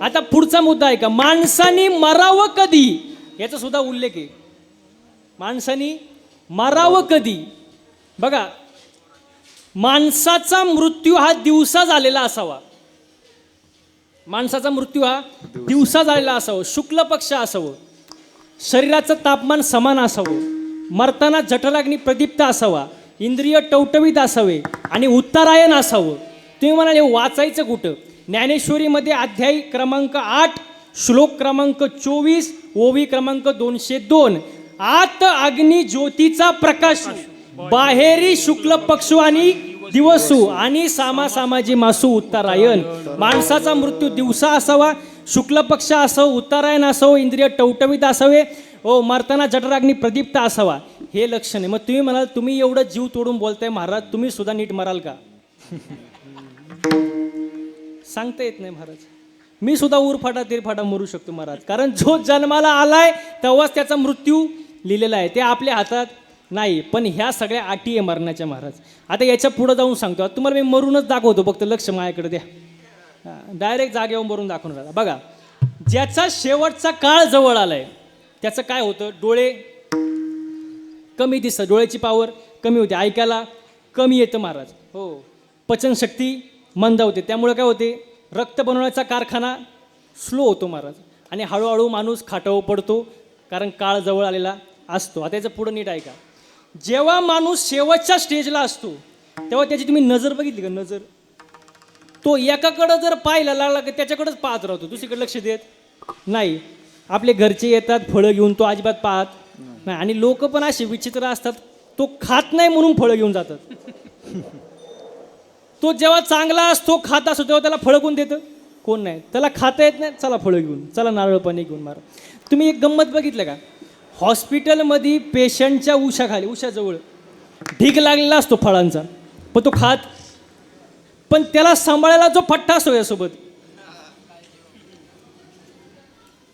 आता पुढचा मुद्दा आहे का? माणसाने मरावं कधी? याचा सुद्धा उल्लेख आहे. माणसाने मरावं कधी? बघा माणसाचा मृत्यू हा दिवसा झालेला असावा. माणसाचा मृत्यू हा दिवसा झालेला असावं. शुक्ल पक्ष असावं. शरीराचं तापमान समान असावं. मरताना जठराग्नी प्रदीप्त असावा. इंद्रिय टवटवीत असावे आणि उत्तरायण असावं. तुम्ही म्हणाले वाचायचं कुठं? ज्ञानेश्वरीमध्ये अध्यायी क्रमांक आठ श्लोक क्रमांक चोवीस ओवी क्रमांक दोनशे दोन. आत अग्नी ज्योतीचा प्रकाश बाहेरी शुक्ल पक्षू आणि दिवसू आणि सामा सामाजी मासू उत्तरायण. माणसाचा मृत्यू दिवसा असावा शुक्ल पक्ष असावं उत्तरायण असावं इंद्रिय टवटवीत असावे ओ मारताना जठराग्नी प्रदीप्त असावा हे लक्षण आहे. मग तुम्ही म्हणाल तुम्ही एवढं जीव तोडून बोलताय महाराज तुम्ही सुद्धा नीट मराल का? सांगता येत नाही महाराज. मी सुद्धा उरफाटा तिरफाटा मरू शकतो महाराज. कारण जो जन्माला आलाय तेव्हाच त्याचा मृत्यू लिहिलेला आहे. ते आपल्या हातात नाही पण ह्या सगळ्या अटी आहे मरणाच्या महाराज. आता याच्या पुढं जाऊन सांगतो. तुम्हाला मी मरूनच दाखवतो. फक्त लक्ष माझ्याकडे द्या. डायरेक्ट जागेवर मरून दाखवून राहिला. बघा ज्याचा शेवटचा काळ जवळ आलाय त्याचं काय होतं? डोळे कमी दिसतं डोळ्याची पावर कमी होते. ऐकायला कमी येतं महाराज. हो. पचनशक्ती मंदावते त्यामुळे काय होते? रक्त बनवण्याचा कारखाना स्लो होतो महाराज. आणि हळूहळू माणूस खाटावर पडतो कारण काळ जवळ आलेला असतो. आता याचं पुढं नीट ऐका. जेव्हा माणूस शेवटच्या स्टेजला असतो तेव्हा त्याची तुम्ही नजर बघितली का? नजर. तो एकाकडं जर पाहायला लागला की त्याच्याकडंच पाहत राहतो. दुसरीकडे लक्ष देत नाही. आपले घरचे येतात फळं घेऊन तो अजिबात पाहत नाही. आणि लोक पण असे विचित्र असतात तो खात नाही म्हणून फळं घेऊन जातात. तो जेव्हा चांगला असतो खात असतो तेव्हा त्याला फळं कोण देतं. कोण नाही. त्याला खाता येत नाही चला फळं घेऊन. चला नारळ पाणी घेऊन मारा. तुम्ही एक गंमत बघितलं का? हॉस्पिटलमध्ये पेशंटच्या उशाखाली उशाजवळ ढीक लागलेला असतो फळांचा पण तो खात पण त्याला सांभाळायला जो फट्टा असतो यासोबत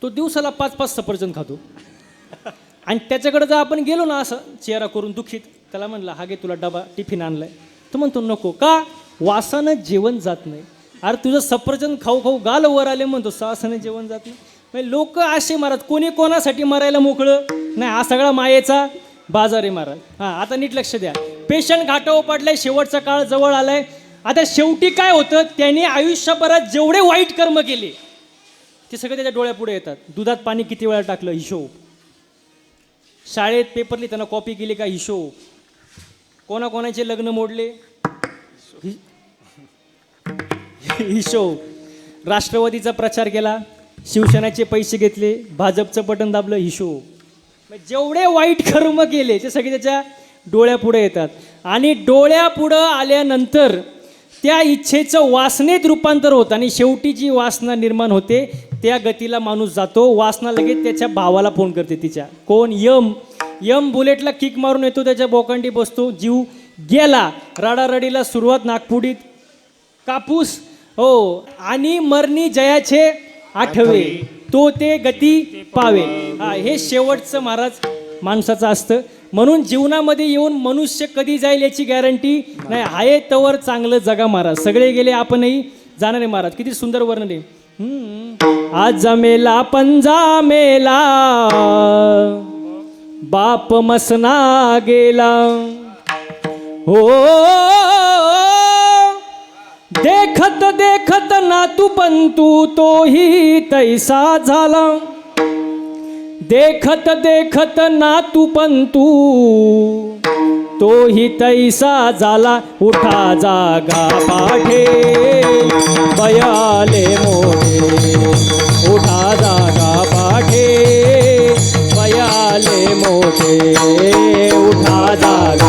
तो दिवसाला पाच पाच सफरचंद खातो. आणि त्याच्याकडे जर आपण गेलो ना असं चेहरा करून दुखीत त्याला म्हणलं हा घे तुला डबा टिफिन आणलाय. तो म्हणतो नको. का? वासानं जेवण जात नाही. अरे तुझं सफरचंद खाऊ खाऊ गाल वर आले म्हणतो सासानं जेवण जात नाही. लोक असे मारत कोणी कोणासाठी मरायला मोकळं? नाही हा सगळा मायेचा बाजार आहे महाराज हां आता नीट लक्ष द्या. पेशंट घाटावर पडलाय शेवटचा काळ जवळ आलाय. आता शेवटी काय होतं? त्याने आयुष्यभरात जेवढे वाईट कर्म केले ते सगळे त्याच्या डोळ्यापुढे येतात. दुधात पाणी किती वेळा टाकलं? हिशोब. शाळेत पेपरली त्यांना कॉपी केली का? हिशोब. कोणाकोणाचे लग्न मोडले? हिशोब राष्ट्रवादीचा प्रचार केला शिवसेनाचे पैसे घेतले भाजपचं बटन दाबलं हिशोब मग जेवढे वाईट कर्म केले ते सगळे त्याच्या डोळ्यापुढे येतात. आणि डोळ्यापुढं आल्यानंतर त्या इच्छेचं वासनेत रूपांतर होतं. आणि शेवटी जी वासना निर्माण होते त्या गतीला माणूस जातो. वासना लगेच त्याच्या भावाला फोन करते तिच्या. कोण? यम. यम बुलेटला किक मारून येतो त्याच्या बोकांडी बसतो. जीव गेला. रडारडीला सुरुवात नागपुडीत. कापूस हो आणि मरणी जयाचे आठवे. तो ते गती पावे. हा हे शेवटचं महाराज माणसाचं असतं. म्हणून जीवनामध्ये येऊन मनुष्य कधी जाईल याची गॅरंटी नाही. आहे तवर चांगलं जगा महाराज. सगळे गेले आपणही जाणार आहे महाराज. किती सुंदर वर्णन आहे. आज मेला पंजा मेला बाप मसना गेला. हो, हो, हो, हो देखत देखत नातू तू तोही तैसा झाला. देखत देखत नातू तू तोही तैसा झाला. उठा जागा पाठे बयाले मोठे उठा जागा पाठे बयाले मोठे उठा जागा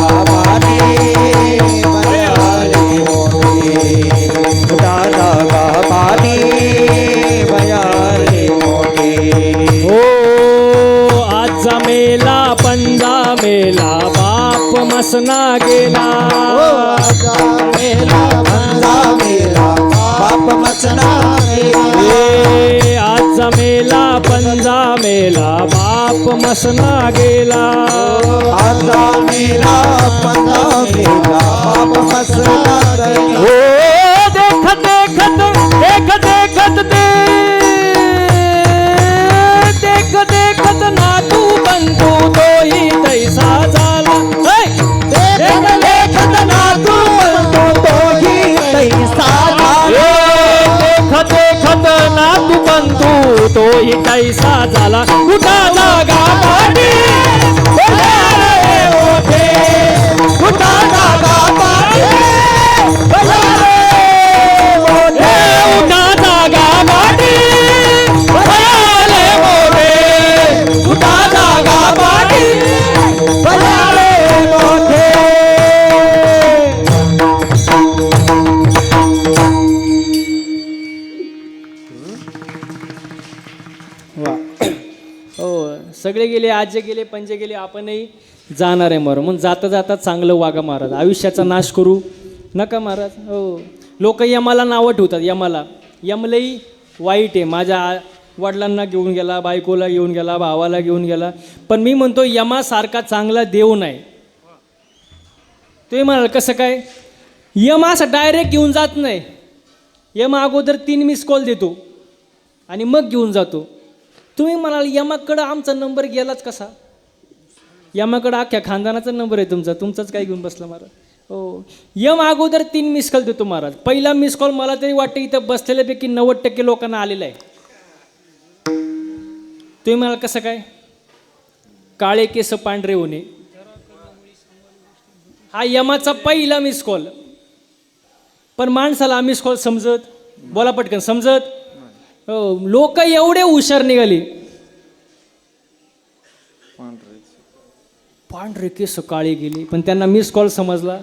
बाप मसना गेला. ए, आज मेला पंजा मेला बाप मसना गेला. हो देखत देखत तोही कैसा झाला. कुठा जागा पाठी सगळे गेले आजे गेले पंजे गेले आपणही जाणार आहे मर. म्हणून जाता जाता चांगलं वागा महाराज. आयुष्याचा नाश करू नका महाराज. हो. लोक यमाला नावं ठेवतात यमाला. यमलई वाईट आहे. माझ्या वडिलांना घेऊन गेला बायकोला घेऊन गेला भावाला घेऊन गेला. पण मी म्हणतो यमासारखा चांगला देव नाही. तुम्ही म्हणाल कसं काय? यम असं डायरेक्ट घेऊन जात नाही. यम अगोदर तीन मिस कॉल देतो. आणि मग घेऊन जातो. तुम्ही म्हणाल यमाकडं आमचा नंबर गेलाच कसा? यमाकडं अख्ख्या खानदानाचा नंबर आहे तुमचा. तुमचाच काय घेऊन बसला महाराज हो. यम अगोदर तीन मिस कॉल देतो महाराज. पहिला मिस कॉल मला तरी वाटतं इथं बसलेल्यापैकी नव्वद टक्के लोकांना आलेला आहे. तुम्ही म्हणाल कसं काय? काळे केस पांढरे होणे. हा यमाचा पहिला मिस कॉल पण माणसाला मिस कॉल समजत? बोला पटकन समजत? हो, लोक एवढे हुशार निघाली. पांढरे केस काळी गेली पण त्यांना मिस कॉल समजला.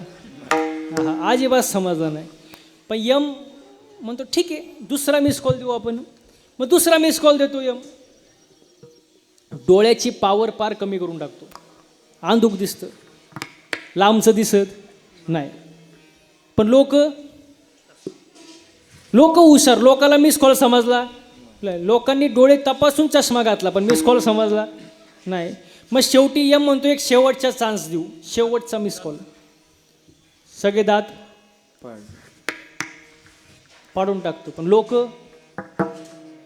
हा, अजिबात समजला नाही. पण यम म्हणतो ठीक आहे दुसरा मिस कॉल देऊ आपण. मग दुसरा मिस कॉल देतो यम डोळ्याची पावर पार कमी करून टाकतो. आंदूक दिसतं. लांबचं दिसत नाही. पण लोक लोक हुशार. लोकाला मिस कॉल समजला? नाही. लोकांनी डोळे तपासून चष्मा घातला पण मिस कॉल समजला? नाही. मग शेवटी यम म्हणतो एक शेवटचा चान्स देऊ. शेवटचा मिस कॉल सगळे दात पाडून टाकतो. पण लोक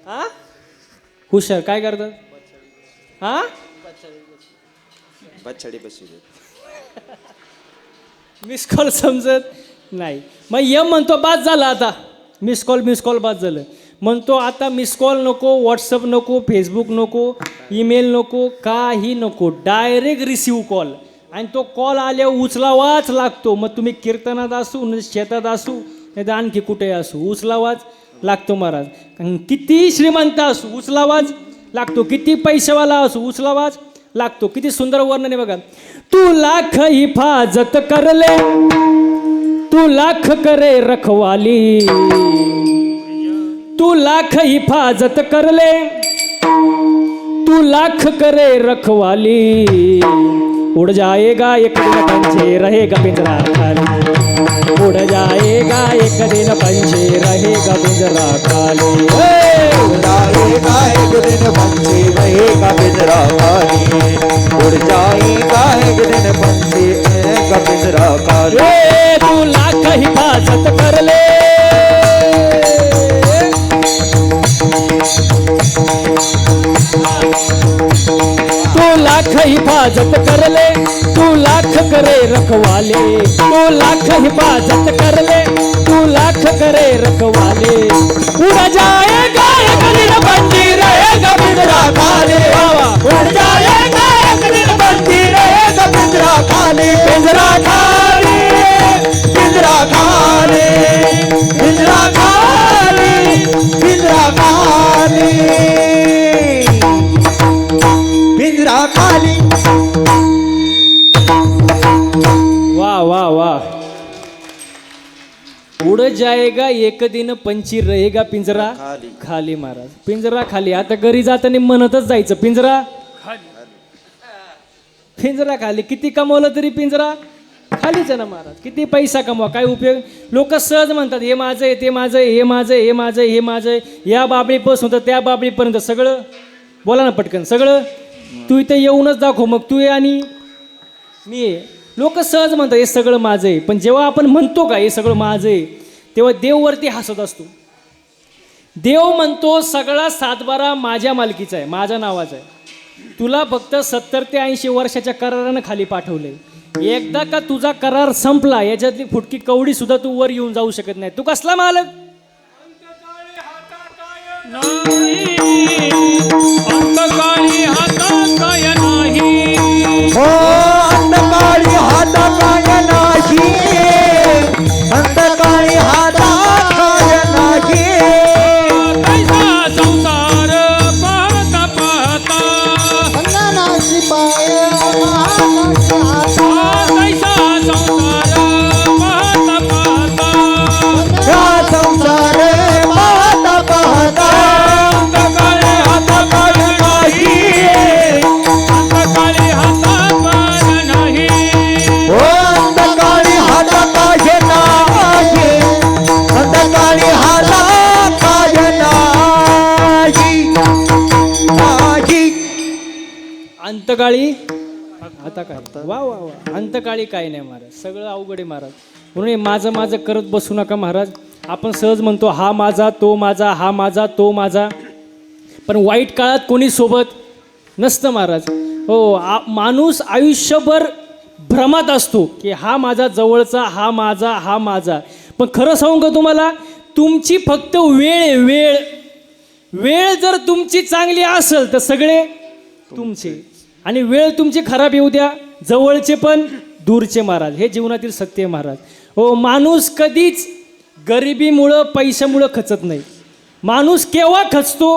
हा हुशार. काय करतात? हा बछडी मिस कॉल समजत नाही. मग यम म्हणतो बाद झालं आता. मिस कॉल मिस कॉल बाद झालं. म्हणतो आता मिस कॉल नको व्हॉट्सअप नको फेसबुक नको ईमेल नको काही नको. डायरेक्ट रिसिव्ह कॉल आणि तो कॉल आल्यावर उचलावाच लागतो. मग तुम्ही कीर्तनात असू न शेतात असू नाही तर आणखी कुठे असू उचलावाच लागतो महाराज. कारण किती श्रीमंत असू उचलावाच लागतो. किती पैसेवाला असू उचलावाच लागतो. किती सुंदर वर्णन आहे बघा. तू लाख हिफाजत करले तू लाख करे रखवाली. तू लाख हिफाजत करले. तू लाख करे रखवाली. उड़ जाएगा एक दिन पंछी रहेगा पिंजरा खाली. उड़ जाएगा एक दिन पंछी रहेगा पिंजरा खाली. उड़ जाएगा एक दिन पंछी रहेगा पिंजरा खाली. उड़ जाएगा एक दिन पंछी रहेगा पिंजरा तू लाख हिफाजत करले तू लाख हिफाजत करले तू लाख करे रखवाले. तू लाख हिफाजत करले तू लाख करे रखवाले. उड़ जाएगा एक दिन बंदी वाह. उड़ जाएगा एक दिन पंची रहेगा पिंजरा. खाली. खाली महाराज. पिंजरा खाली. आता घरी जाताना म्हणतच जायचं पिंजरा? पिंजरा खाली. किती कमवलं तरी पिंजरा? खालीच आहे ना महाराज. किती पैसा कमवा काय उपयोग? लोक सहज म्हणतात हे माझं आहे ते माझं आहे हे माझं आहे हे माझं आहे हे माझं आहे. या बाबळीपासून तर त्या बाबळीपर्यंत सगळं? बोला ना पटकन सगळं? तू इथे येऊनच दाखव मग तू ये आणि मी आहे लोक सहज म्हणतात हे सगळं माझं आहे. पण जेव्हा आपण म्हणतो का हे सगळं माझं आहे तेव्हा देववरती हसत असतो. देव म्हणतो सगळा सातबारा माझ्या मालकीचा आहे माझ्या नावाचा आहे. तुला फक्त सत्तर ते ऐंशी वर्षाच्या करारानं खाली पाठवले एकदा का तुझा करार संपला याच्यातली फुटकी कवडी सुद्धा तू वर येऊन जाऊ शकत नाही. तू कसला मालक? अंतकाळी हाता काय नाही. हो अंधकाळी हाता अंतकाळी? आता काय? वा वा वा. अंतकाळी काय नाही महाराज. सगळं अवघड आहे महाराज. म्हणून माझं माझं करत बसू नका महाराज. आपण सहज म्हणतो हा माझा तो माझा हा माझा तो माझा. पण वाईट काळात कोणी सोबत नसतं महाराज. हो आ माणूस आयुष्यभर भ्रमात असतो की हा माझा जवळचा हा माझा हा माझा. पण खरं सांगू का तुम्हाला? तुमची फक्त वेळ वेळ. वेळ जर तुमची चांगली असेल तर सगळे तुमचे. आणि वेळ तुमची खराब येऊ द्या. जवळचे पण दूरचे महाराज. हे जीवनातील सत्य आहे महाराज. हो माणूस कधीच गरिबीमुळं पैशामुळं खचत नाही. माणूस केव्हा खचतो?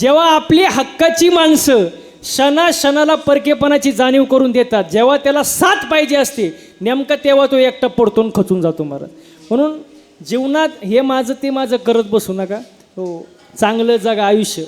जेव्हा आपली हक्काची माणसं क्षणा क्षणाला परकेपणाची जाणीव करून देतात जेव्हा त्याला साथ पाहिजे असते नेमकं तेव्हा तो एकटा पडतो खचून जातो महाराज. म्हणून जीवनात हे माझं ते माझं करत बसू नका. हो चांगलं जगा आयुष्य.